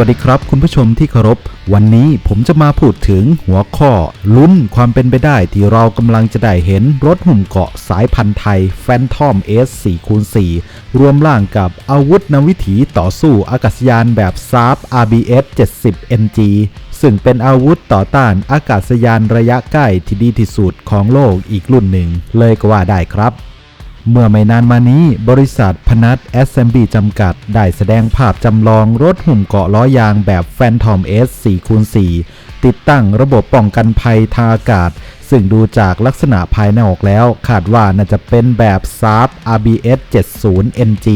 วัสดีครับ คุณผู้ชมที่เคารพ วันนี้ผมจะมาพูดถึงหัวข้อ ลุ้นความเป็นไปได้ที่เรากำลังจะได้เห็นรถหุ่มเกาะสายพันธุ์ไทย Phantom S 4 คูณ4รวมร่างกับอาวุธนำวิถีต่อสู้อากาศยานแบบ s a r p RBS 70 NG ซึ่งเป็นอาวุธต่อต้านอากาศยานระยะใกล้ที่ดีที่สุดของโลกอีกรุ่นหนึ่ง เลยก็ว่าได้ครับ เมื่อไม่นานมานี้บริษัทพนัท SMB จำกัด ได้แสดงภาพจำลองรถหุ่มเกาะล้อยางแบบ Phantom S 4คูณ4ติดตั้งระบบป้องกันภัยทางอากาศ ซึ่งดูจากลักษณะภายนอกแล้ว คาดว่าน่าจะเป็นแบบ s a r p RBS 70 NG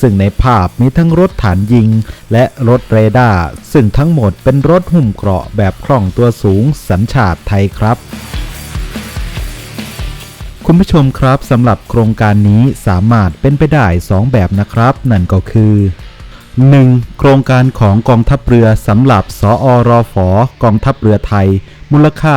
ซึ่งในภาพมีทั้งรถฐานยิง และรถเรดาร์ซึ่งทั้งหมดเป็นรถหุ่มเกราะแบบคล่องตัวสูงสัญชาติไทยครับ คุณผู้ชมครับสำหรับโครงการนี้สามารถเป็นไปได้ 2 แบบนะครับ นั่นก็คือ 1. โครงการของกองทัพเรือสำหรับสอรอฟกองทัพเรือไทย มูลค่า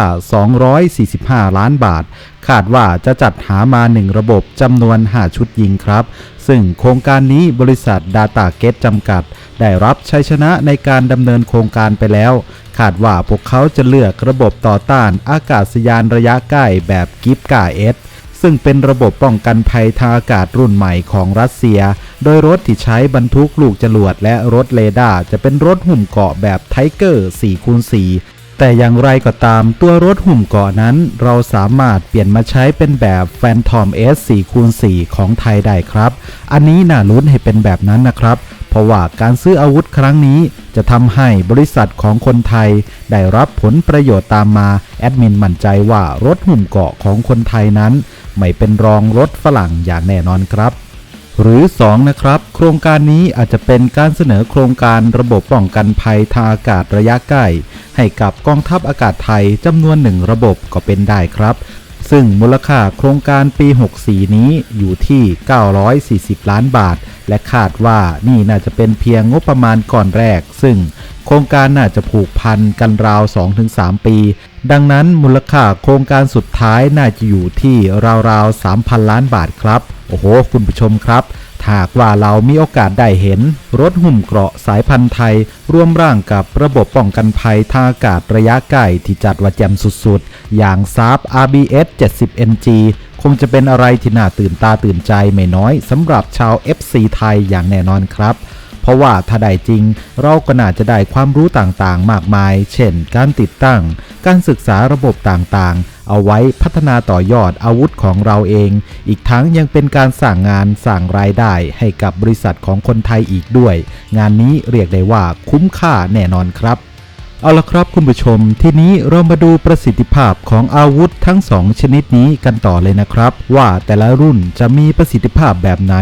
245 ล้านบาท คาดว่าจะจัดหามา 1 ระบบจำนวน 5 ชุดยิงครับ ซึ่งโครงการนี้บริษัท Data g a t จำกัด ได้รับชัยชนะในการดำเนินโครงการไปแล้ว คาดว่าพวกเขาจะเลือกระบบต่อต้านอากาศยานระยะใกล้แบบกิฟกาเอส ซึ่งเป็นระบบป้องกันภัยทางอากาศรุ่นใหม่ของรัสเซีย โดยรถที่ใช้บรรทุกลูกจรวดและรถเรดาร์จะเป็นรถหุ่มเกาะแบบไทเกอร์4คูณ4แต่อย่างไรก็ตามตัวรถหุ่มเกาะนั้น เราสามารถเปลี่ยนมาใช้เป็นแบบ Phantom S 4คูณ4ของไทยได้ครับ อันนี้น่าลุ้นให้เป็นแบบนั้นนะครับ ราะว่าการซื้ออาวุธครั้งนี้ จะทำให้บริษัทของคนไทยได้รับผลประโยชน์ตามมา แอดมินมั่นใจว่ารถหุ่มเกาะของคนไทยนั้น ไม่เป็นรองรถฝรั่งอย่างแน่นอนครับหรือ 2 นะครับ โครงการนี้อาจจะเป็นการเสนอโครงการระบบป้องกันภัยทางอากาศระยะใกล้ ให้กับกองทัพอากาศไทยจำนวนหนึ่งระบบก็เป็นได้ครับ ซึ่งมูลค่าโครงการปี 64 นี้อยู่ที่ 940 ล้านบาท และคาดว่านี่น่าจะเป็นเพียงงบประมาณก่อนแรก ซึ่งโครงการน่าจะผูกพันกันราว 2-3 ปี ดังนั้นมูลค่าโครงการสุดท้ายน่าจะอยู่ที่ราวๆ 3,000 ล้านบาทครับ โอ้โห คุณผู้ชมครับ หากว่าเรามีโอกาสได้เห็น รถหุ่มเกราะสายพันธุ์ไทย ร่วมร่างกับระบบป้องกันภัยทางอากาศระยะใกล้ที่จัดว่าแจ่มสุดๆ อย่างซาบ RBS 70 NG คงจะเป็นอะไรที่น่าตื่นตาตื่นใจไม่น้อยสำหรับชาว FC ไทยอย่างแน่นอนครับ เพราะว่าถ้าได้จริง เราก็น่าจะได้ความรู้ต่างๆ มากมาย เช่น การติดตั้ง การศึกษาระบบต่างๆ เอาไว้พัฒนาต่อยอดอาวุธของเราเอง อีกทั้งยังเป็นการสร้างงานสร้างรายได้ให้กับบริษัทของคนไทยอีกด้วย งานนี้เรียกได้ว่าคุ้มค่าแน่นอนครับ เอาละครับคุณผู้ชม ทีนี้เรามาดูประสิทธิภาพของอาวุธทั้งสองชนิดนี้กันต่อเลยนะครับ ว่าแต่ละรุ่นจะมีประสิทธิภาพแบบไหน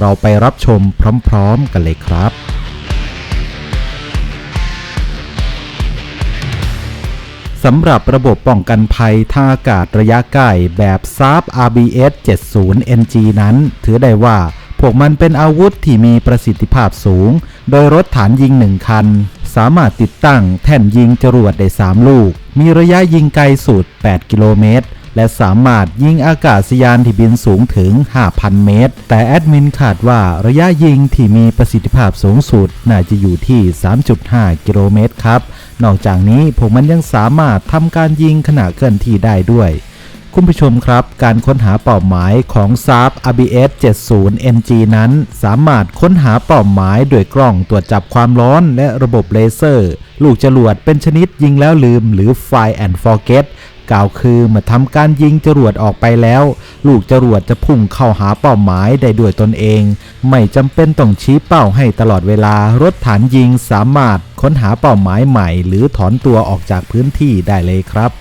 เราไปรับชมพร้อมๆกันเลยครับสำหรับระบบป้องกันภัยทางอากาศระยะใกล้แบบ s a r p RBS 70 NG นั้น ถือได้ว่า พวกมันเป็นอาวุธที่มีประสิทธิภาพสูง โดยรถฐานยิงหนึ่งคัน สามารถติดตั้งแท่นยิงจรวดได้ 3 ลูก มีระยะยิงไกลสุด 8 กิโลเมตร และสามารถยิงอากาศยานที่บินสูงถึง 5,000 เมตร แต่แอดมินคาดว่าระยะยิงที่มีประสิทธิภาพสูงสุด น่าจะอยู่ที่ 3.5 กิโลเมตรครับ นอกจากนี้พวกมันยังสามารถทำการยิงขณะเคลื่อนที่ได้ด้วย คุณผู้ชมครับ การค้นหาเป้าหมายของ s a r p RBS 70 NG นั้น สามารถค้นหาเป้าหมายด้วยกล้องตรวจจับความร้อนและระบบเลเซอร์ ลูกจรวดเป็นชนิดยิงแล้วลืม หรือ Fire and Forget กล่าวคือเมื่อทำการยิงจรวดออกไปแล้ว ลูกจรวดจะพุ่งเข้าหาเป้าหมายได้ด้วยตนเอง ไม่จำเป็นต้องชี้เป้าให้ตลอดเวลารถฐานยิงสามารถค้นหาเป้าหมายใหม่ หรือถอนตัวออกจากพื้นที่ได้เลยครับ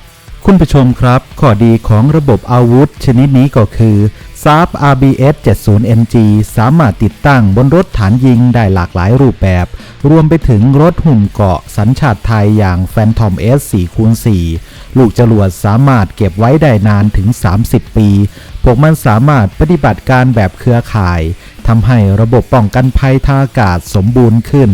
คุณผู้ชมครับ ข้อดีของระบบอาวุธ ชนิดนี้ก็คือ s a r p RBS 70 NG สามารถติดตั้งบนรถฐานยิงได้หลากหลายรูปแบบ รวมไปถึงรถหุ่มเกาะสัญชาติไทยอย่าง Phantom S 4 4 ลูกจรวดสามารถเก็บไว้ได้นานถึง 30 ปี พวกมันสามารถปฏิบัติการแบบเครือข่าย ทำให้ระบบป้องกันภัยทางอากาศสมบูรณ์ขึ้น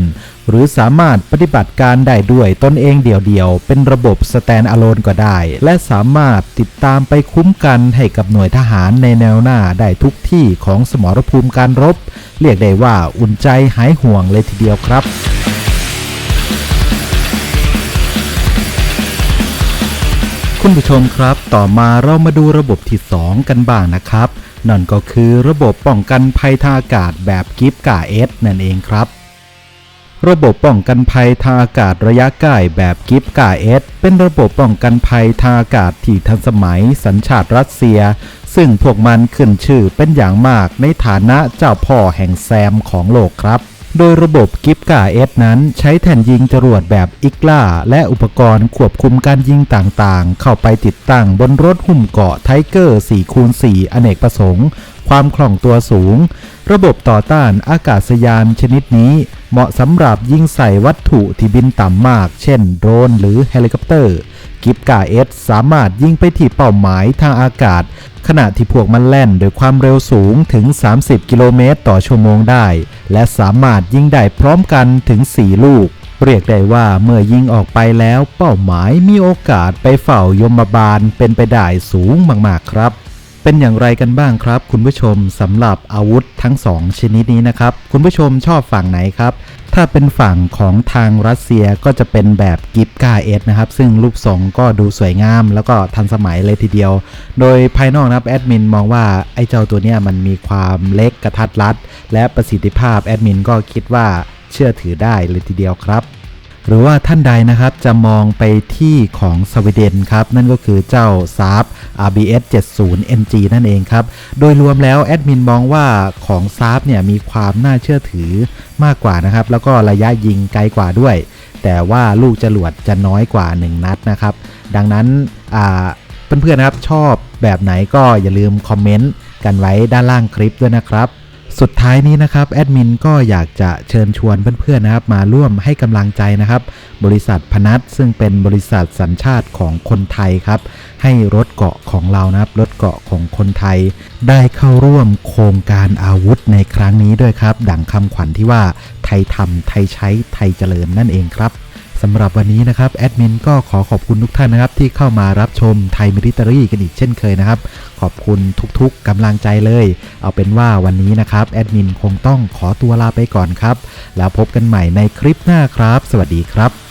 หรือสามารถปฏิบัติการได้ด้วยตนเองเดี่ยวๆ เป็นระบบสแตนอะโลนก็ได้ และสามารถติดตามไปคุ้มกันให้กับหน่วยทหารในแนวหน้าได้ทุกที่ของสมรภูมิการรบ เรียกได้ว่าอุ่นใจหายห่วงเลยทีเดียวครับคุณผู้ชมครับ ต่อมาเรามาดูระบบที่ 2 กันบ้างนะครับ นั่นก็คือระบบป้องกันภัยทางอากาศแบบกิฟกาเอสนั่นเองครับ ระบบป้องกันภัยทางอากาศระยะใกล้แบบกิฟกาเอสเป็นระบบป้องกันภัยทางอากาศที่ทันสมัยสัญชาติรัสเซีย ซึ่งพวกมันขึ้นชื่อเป็นอย่างมากในฐานะเจ้าพ่อแห่งแซมของโลกครับ โดยระบบกิฟกาเอสนั้นใช้แท่นยิงจรวดแบบอิกล่า และอุปกรณ์ควบคุมการยิงต่างๆ เข้าไปติดตั้งบนรถหุ้มเกาะไทเกอร์ 4 คูณ 4 อเนกประสงค์ ความคล่องตัวสูง ระบบต่อต้านอากาศยานชนิดนี้เหมาะสำหรับยิงใส่วัตถุที่บินต่ำมาก เช่นโดรนหรือเฮลิคอปเตอร์ กิฟกาเอสสามารถยิงไปที่เป้าหมายทางอากาศ ขณะที่พวกมันแล่นโดยความเร็วสูงถึง 30 กิโลเมตรต่อชั่วโมงได้ และสามารถยิงได้พร้อมกันถึง 4 ลูก เรียกได้ว่าเมื่อยิงออกไปแล้วเป้าหมายมีโอกาสไปเฝ้ายมบาลเป็นไปได้สูงมากๆครับ เป็นอย่างไรกันบ้างครับ คุณผู้ชมสำหรับอาวุธทั้งสองชนิดนี้นะครับ คุณผู้ชมชอบฝั่งไหนครับ ถ้าเป็นฝั่งของทางรัสเซียก็จะเป็นแบบกิฟกาเอสนะครับ ซึ่งรูปทรงก็ดูสวยงาม แล้วก็ทันสมัยเลยทีเดียว โดยภายนอกนะครับแอดมินมองว่าไอ้เจ้าตัวเนี้ยมันมีความเล็กกระทัดรัด และประสิทธิภาพแอดมินก็คิดว่าเชื่อถือได้เลยทีเดียวครับ หรือว่าท่านใดนะครับจะมองไปที่ของสวีเดนครับ นั่นก็คือเจ้า s a r p RBS 70 NG นั่นเองครับ โดยรวมแล้วแอดมินมองว่าของ s a r p เนี่ยมีความน่าเชื่อถือมากกว่านะครับ แล้วก็ระยะยิงไกลกว่าด้วย แต่ว่าลูกจรวดจะน้อยกว่า 1 นัดนะครับ ดังนั้นเพื่อนๆนะครับชอบแบบไหนก็อย่าลืมคอมเมนต์กันไว้ด้านล่างคลิปด้วยนะครับ สุดท้ายนี้นะครับแอดมินก็อยากจะเชิญชวนเพื่อนๆนะครับ มาร่วมให้กำลังใจนะครับ บริษัทพนัทซึ่งเป็นบริษัทสัญชาติของคนไทยครับ ให้รถเกาะของเรานะครับรถเกาะของคนไทย ได้เข้าร่วมโครงการอาวุธในครั้งนี้ด้วยครับ ดังคำขวัญที่ว่าไทยทำไทยใช้ไทยเจริญนั่นเองครับ สำหรับวันนี้นะครับแอดมินก็ขอขอบคุณทุกท่านนะครับ ที่เข้ามารับชมไทยมิลิเตอรี่กันอีกเช่นเคยนะครับ ขอบคุณทุกๆกำลังใจเลย เอาเป็นว่าวันนี้นะครับแอดมินคงต้องขอตัวลาไปก่อนครับ แล้วพบกันใหม่ในคลิปหน้าครับ สวัสดีครับ